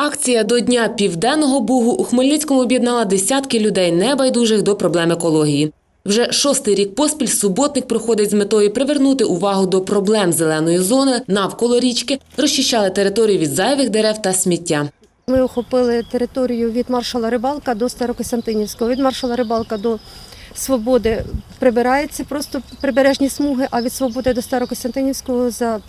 Акція до Дня Південного Бугу у Хмельницькому об'єднала десятки людей, небайдужих до проблем екології. Вже шостий рік поспіль суботник проходить з метою привернути увагу до проблем зеленої зони навколо річки, розчищали територію від зайвих дерев та сміття. Ми охопили територію від маршала Рибалка до Старокостянтинівського. Від маршала Рибалка до Свободи прибирається просто прибережні смуги, а від Свободи до Старокостянтинівського за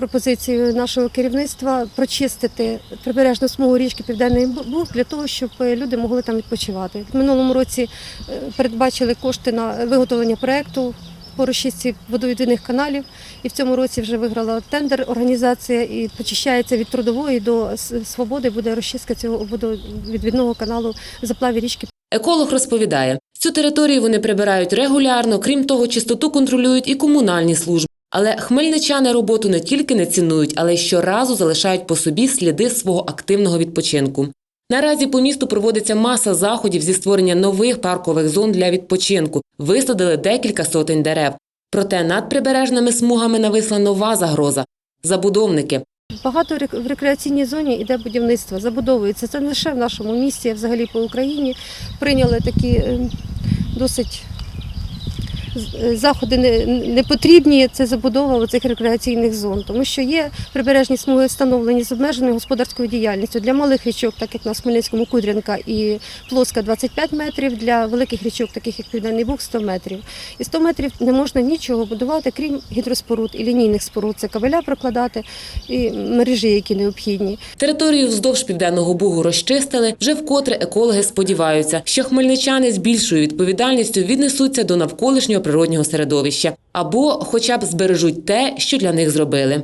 м, пропозицією нашого керівництва прочистити прибережну смугу річки Південний Буг для того, щоб люди могли там відпочивати. В минулому році е, передбачили кошти на виготовлення проекту по розчистці водовідвідних каналів. І в цьому році вже виграла тендер організація і почищається від трудової до свободи. Буде розчистка цього водовідвідного каналу заплаві річки Еколог розповідає, цю територію вони прибирають регулярно, крім того, чистоту контролюють і комунальні служби. Але хмельничани роботу не тільки не цінують, але й щоразу залишають по собі сліди свого активного відпочинку. Наразі по місту проводиться маса заходів зі створення нових паркових зон для відпочинку. Висадили декілька сотень дерев. Проте над прибережними смугами нависла нова загроза забудовники. Багато в рекреаційній зоні йде будівництво, забудовується. Це не лише в нашому місті, а взагалі по Україні. Прийняли такі е, досить заходи не, потрібні. Це забудова цих рекреаційних зон, тому що є прибережні смуги встановлені з обмеженою господарською діяльністю для малих річок, так як на Хмельницькому Кудрянка і Плоска 25 метрів, для великих річок, таких як Південний Буг, 100 метрів. І 100 метрів не можна нічого будувати, крім гідроспоруд і лінійних споруд. Це кабеля прокладати і мережі, які необхідні. Територію вздовж південного бугу розчистили. Вже вкотре екологи сподіваються, що хмельничани з більшою відповідальністю віднесуться до навколишнього природнього середовища або, хоча б збережуть те, що для них зробили.